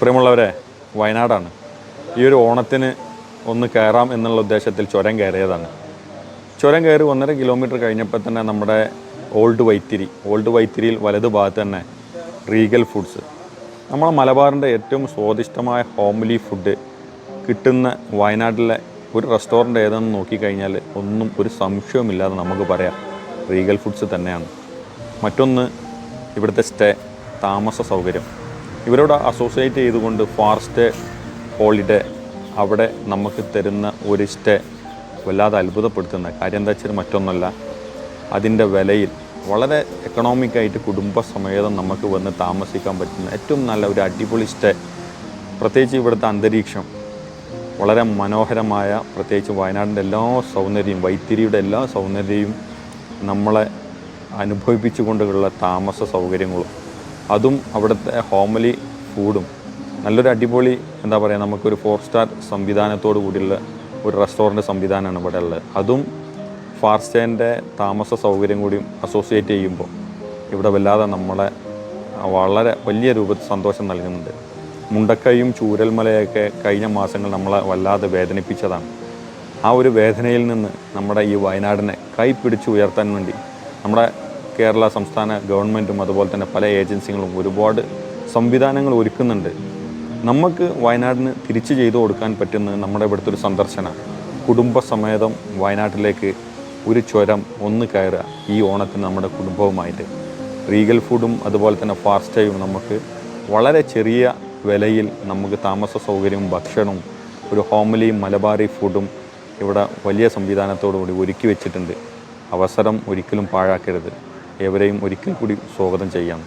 പ്രിയമുള്ളവരെ വയനാടാണ്. ഈ ഒരു ഓണത്തിന് ഒന്ന് കയറാം എന്നുള്ള ഉദ്ദേശത്തിൽ ചുരം കയറിയതാണ്. ചുരം കയറി ഒന്നര കിലോമീറ്റർ കഴിഞ്ഞപ്പോൾ തന്നെ നമ്മുടെ ഓൾഡ് വൈത്തിരി ഓൾഡ് വൈത്തിരിയിൽ വലതു ഭാഗത്ത് തന്നെ റീഗൽ ഫുഡ്സ്. നമ്മളെ മലബാറിന്റെ ഏറ്റവും സ്വാദിഷ്ടമായ ഹോംലി ഫുഡ് കിട്ടുന്ന വയനാട്ടിലെ ഒരു റെസ്റ്റോറന്റ് ഏതെന്ന് നോക്കിക്കഴിഞ്ഞാൽ ഒന്നും ഒരു സംശയവുമില്ലാതെ നമുക്ക് പറയാം റീഗൽ ഫുഡ്സ് തന്നെയാണ്. മറ്റൊന്ന് ഇവിടുത്തെ സ്റ്റേ താമസ സൗകര്യം. ഇവരോട് അസോസിയേറ്റ് ചെയ്തുകൊണ്ട് ഫാർ സ്റ്റേ ഹോളിഡേ അവിടെ നമുക്ക് തരുന്ന ഒരു സ്റ്റേ വല്ലാതെ അത്ഭുതപ്പെടുത്തുന്ന കാര്യം എന്താ വെച്ചാൽ മറ്റൊന്നല്ല. അതിന്റെ വിലയിൽ വളരെ എക്കണോമിക്കായിട്ട് കുടുംബസമേതം നമുക്ക് വന്ന് താമസിക്കാൻ പറ്റുന്ന ഏറ്റവും നല്ല ഒരു അടിപൊളി സ്റ്റേ പ്രത്യേകിച്ച് ഇവിടുത്തെ അന്തരീക്ഷം വളരെ മനോഹരമായ പ്രത്യേകിച്ച് വയനാടിന്റെ എല്ലാ സൗന്ദര്യവും വൈത്തിരിയുടെ എല്ലാ സൗന്ദര്യവും നമ്മളെ അനുഭവിപ്പിച്ചുകൊണ്ടുള്ള താമസ സൗകര്യങ്ങളും. അതും അവിടുത്തെ ഹോമലി ഫുഡും നല്ലൊരു അടിപൊളി എന്താ പറയുക നമുക്കൊരു ഫോർ സ്റ്റാർ സംവിധാനത്തോടു കൂടിയുള്ള ഒരു റെസ്റ്റോറന്റ് സംവിധാനമാണ് ഇവിടെ ഉള്ളത്. അതും ഫാർസ്റ്റേന്റെ താമസ സൗകര്യം കൂടിയും അസോസിയേറ്റ് ചെയ്യുമ്പോൾ ഇവിടെ വല്ലാതെ നമ്മളെ വളരെ വലിയ രൂപത്തിൽ സന്തോഷം നൽകുന്നുണ്ട്. മുണ്ടക്കയും ചൂരൽമലയൊക്കെ കഴിഞ്ഞ മാസങ്ങൾ നമ്മളെ വല്ലാതെ വേദനിപ്പിച്ചതാണ്. ആ ഒരു വേദനയിൽ നിന്ന് നമ്മുടെ ഈ വയനാടിനെ കൈപ്പിടിച്ച് ഉയർത്താൻ വേണ്ടി നമ്മുടെ കേരള സംസ്ഥാന ഗവൺമെന്റും അതുപോലെ തന്നെ പല ഏജൻസികളും ഒരുപാട് സംവിധാനങ്ങൾ ഒരുക്കുന്നുണ്ട്. നമുക്ക് വയനാടിന് തിരിച്ചു ചെയ്തു കൊടുക്കാൻ പറ്റുന്നത് നമ്മുടെ ഇവിടുത്തെ ഒരു സന്ദർശന കുടുംബസമേതം വയനാട്ടിലേക്ക് ഒരു ചുരം ഒന്ന് കയറുക ഈ ഓണത്തിന് നമ്മുടെ കുടുംബവുമായിട്ട്. റീഗൽ ഫുഡും അതുപോലെ തന്നെ ഫാസ്റ്റയും നമുക്ക് വളരെ ചെറിയ വിലയിൽ നമുക്ക് താമസ സൗകര്യവും ഭക്ഷണവും ഒരു ഹോംലി മലബാറി ഫുഡും ഇവിടെ വലിയ സംവിധാനത്തോടു കൂടി ഒരുക്കി വെച്ചിട്ടുണ്ട്. അവസരം ഒരിക്കലും പാഴാക്കരുത്. ഏവരെയും ഒരിക്കൽ കൂടി സ്വാഗതം ചെയ്യാം.